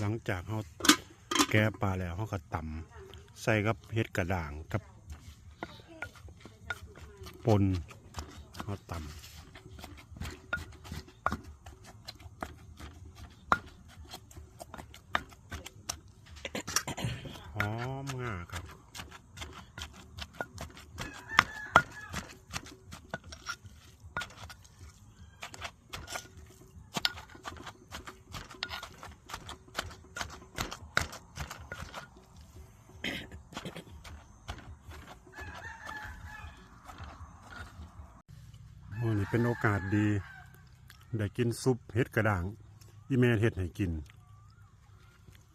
หลังจากเขาแกะปลาแล้วเขาก็ตำใส่กับเห็ดกระด่างกับปนเขาต่ำหอมง่าครับ เป็นโอกาสดี ได้กินซุปเห็ดกระด่าง อีเมลเห็ดให้กิน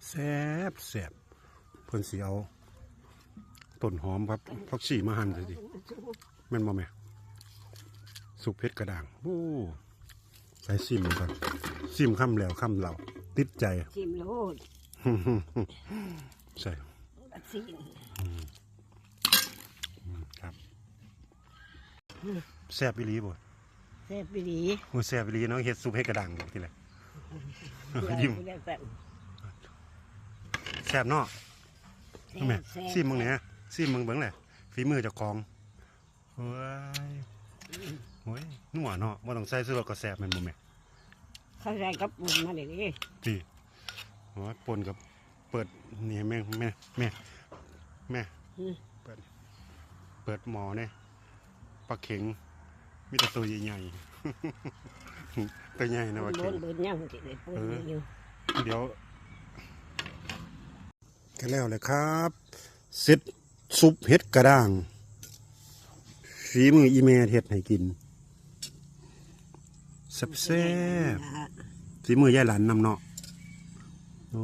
แซ่บแซ่บเพิ่นสีเอาต้นหอมครับพักชีมาหั่นเลยดิแม่นบ่แม่ซุปเห็ดกระด่างโอ้ใส่ซิมก่อนซิมคำแล้วคำเหล่าติดใจชิมโลดใช่วัคซีนครับแซ่บอีหลีบ่ แซ่บไปดีโอ้แซ่บอีหลีเนาะเฮ็ดซุปเห็ดกระด่างบอกทีไรยิ้มแซ่บแซ่บแซ่บเนาะแม่แซ่บซิมมึงเนี่ยซิมมึงเบิ่งแหละฝีมือเจ้าของเฮ้ยโอ้ยนัวเนาะบ่ต้องใส่ซื้อรสก็แซ่บแม่นบ่แม่เข้าใจกับปุ่นมาเลยดิติโอ้ยปนกับเปิดนี่แม่แม่แม่แม่เปิด เปิดหมอเนี่ยปลาเข็ง มีแต่ตัวใหญ่ๆ ตัวใหญ่นะว่าเดี๋ยวก็แล้วเลยครับเสร็จซุปเห็ดกระด้างฝีมืออีเมเห็ดให้กินแซบแซ่บฝีมือยายหลานนำเนาะโอ้